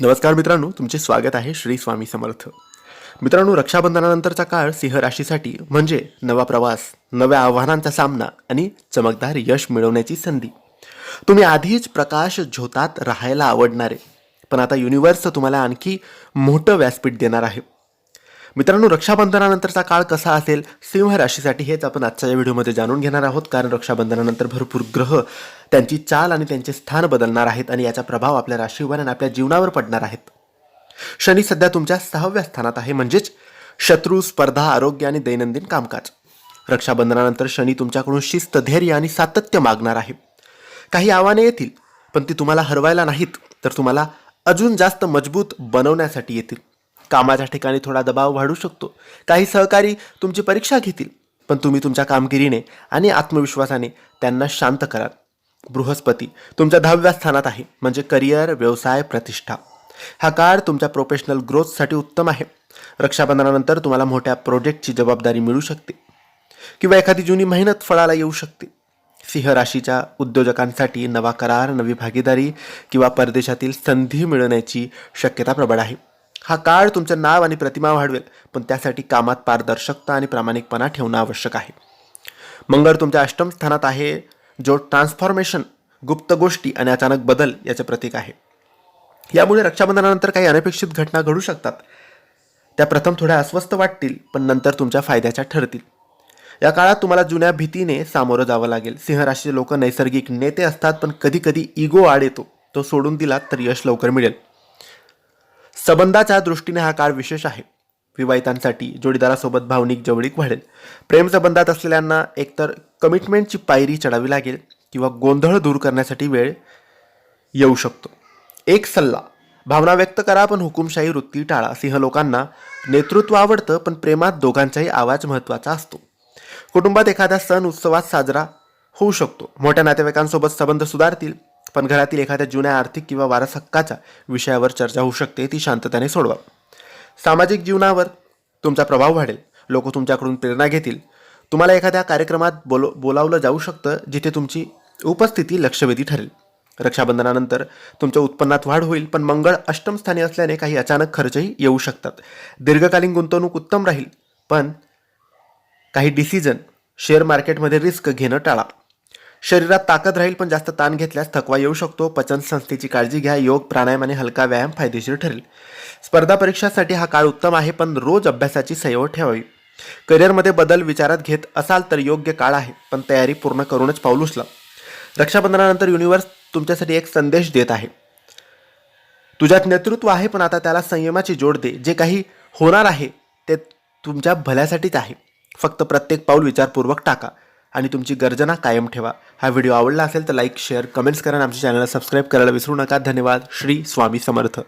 नमस्कार मित्रांनो तुमचे स्वागत आहे श्री स्वामी समर्थ. मित्रांनो रक्षाबंधनानंतरचा काळ सिंह राशीसाठी म्हणजे नवा प्रवास नव्या आव्हानांचा सामना आणि चमकदार यश मिळवण्याची संधी. तुम्ही आधीच प्रकाश झोतात राहायला आवडणारे पण आता युनिवर्स तुम्हाला आणखी मोठं व्यासपीठ देणार आहे. मित्रांनो रक्षाबंधनानंतरचा काळ कसा असेल? सिंह राशीसाठी हेच आपण आजच्या या व्हिडिओमध्ये जाणून घेणार आहोत. कारण रक्षाबंधनानंतर भरपूर ग्रह त्यांची चाल आणि त्यांचे स्थान बदलणार आहेत आणि याचा प्रभाव आपल्या राशीवर आणि आपल्या जीवनावर पडणार आहेत. शनी सध्या तुमच्या सहाव्या स्थानात आहे. म्हणजेच शत्रू स्पर्धा आरोग्य आणि दैनंदिन कामकाज. रक्षाबंधनानंतर शनी तुमच्याकडून शिस्त धैर्य आणि सातत्य मागणार आहे. काही आव्हाने येतील पण ती तुम्हाला हरवायला नाहीत तर तुम्हाला अजून जास्त मजबूत बनवण्यासाठी येतील. कामाच्या ठिकाणी थोडा दबाव वाढू शकतो. काही सहकारी तुमची परीक्षा घेतील पण तुम्ही तुमच्या कामगिरीने आणि आत्मविश्वासाने त्यांना शांत कराल. बृहस्पती तुमच्या दहाव्या स्थानात आहे म्हणजे करिअर व्यवसाय प्रतिष्ठा. हा काळ तुमच्या प्रोफेशनल ग्रोथसाठी उत्तम आहे. रक्षाबंधनानंतर तुम्हाला मोठ्या प्रोजेक्टची जबाबदारी मिळू शकते. किंवा एखादी जुनी मेहनत फळाला येऊ शकते. सिंह राशीच्या उद्योजकांसाठी नवा करार नवी भागीदारी किंवा परदेशातील संधी मिळवण्याची शक्यता प्रबळ आहे. हा काळ तुमचं नाव आणि प्रतिमा वाढवेल पण त्यासाठी कामात पारदर्शकता आणि प्रामाणिकपणा ठेवणं आवश्यक आहे. मंगळ तुमच्या अष्टम स्थानात आहे जो ट्रान्सफॉर्मेशन गुप्त गोष्टी आणि अचानक बदल याचे प्रतीक आहे. यामुळे रक्षाबंधनानंतर काही अनपेक्षित घटना घडू शकतात. त्या प्रथम थोड्या अस्वस्थ वाटतील पण नंतर तुमच्या फायद्याच्या ठरतील. या काळात तुम्हाला जुन्या भीतीने सामोरं जावं लागेल. सिंहराशीचे लोक नैसर्गिक नेते असतात पण कधीकधी इगो आड येतो. तो सोडून दिलात तर यश लवकर मिळेल. संबंधाच्या दृष्टीने हा काळ विशेष आहे. विवाहितांसाठी जोडीदारासोबत भावनिक जवळीक वाढेल. प्रेमसंबंधात असलेल्यांना एकतर कमिटमेंटची पायरी चढावी लागेल किंवा गोंधळ दूर करण्यासाठी वेळ येऊ शकतो. एक सल्ला भावना व्यक्त करा पण हुकुमशाही वृत्ती टाळा. सिंह लोकांना नेतृत्व आवडतं पण प्रेमात दोघांचाही आवाज महत्त्वाचा असतो. कुटुंबात एखादा सण उत्सवात साजरा होऊ शकतो. मोठ्या नातेवाईकांसोबत संबंध सुधारतील. पण घरातील एखाद्या जुन्या आर्थिक किंवा वारस हक्काच्या विषयावर चर्चा होऊ शकते ती शांततेने सोडवा. सामाजिक जीवनावर तुमचा प्रभाव वाढेल. लोक तुमच्याकडून प्रेरणा घेतील. तुम्हाला एखाद्या कार्यक्रमात बोल बोलावलं जाऊ शकतं जिथे तुमची उपस्थिती लक्षवेधी ठरेल. रक्षाबंधनानंतर तुमच्या उत्पन्नात वाढ होईल पण मंगळ अष्टम स्थानी असल्याने काही अचानक खर्चही येऊ शकतात. दीर्घकालीन गुंतवणूक उत्तम राहील पण काही डिसिजन शेअर मार्केटमध्ये रिस्क घेणं टाळा. शरीरात ताकद राहील पण जास्त ताण घेतल्यास थकवा येऊ शकतो. पचन संस्थेची काळजी घ्या. योग प्राणायाम आणि हलका व्यायाम फायदेशीर ठरेल. स्पर्धा परीक्षासाठी हा काळ उत्तम आहे पण रोज अभ्यासाची सयव ठेवावी. करिअरमध्ये बदल विचारात घेत असाल तर योग्य काळ आहे पण तयारी पूर्ण करूनच पाऊल उचला. रक्षाबंधनानंतर युनिव्हर्स तुमच्यासाठी एक संदेश देत आहे. तुझ्यात नेतृत्व आहे पण आता त्याला संयमाची जोड दे. जे काही होणार आहे ते तुमच्या भल्यासाठीच आहे. फक्त प्रत्येक पाऊल विचारपूर्वक टाका. आणि तुमची गर्जना कायम ठेवा. हा व्हिडिओ आवडला असेल तर लाईक शेअर कमेंट्स करा आणि आमच्या चॅनलला सबस्क्राईब करायला विसरू नका. धन्यवाद. श्री स्वामी समर्थ.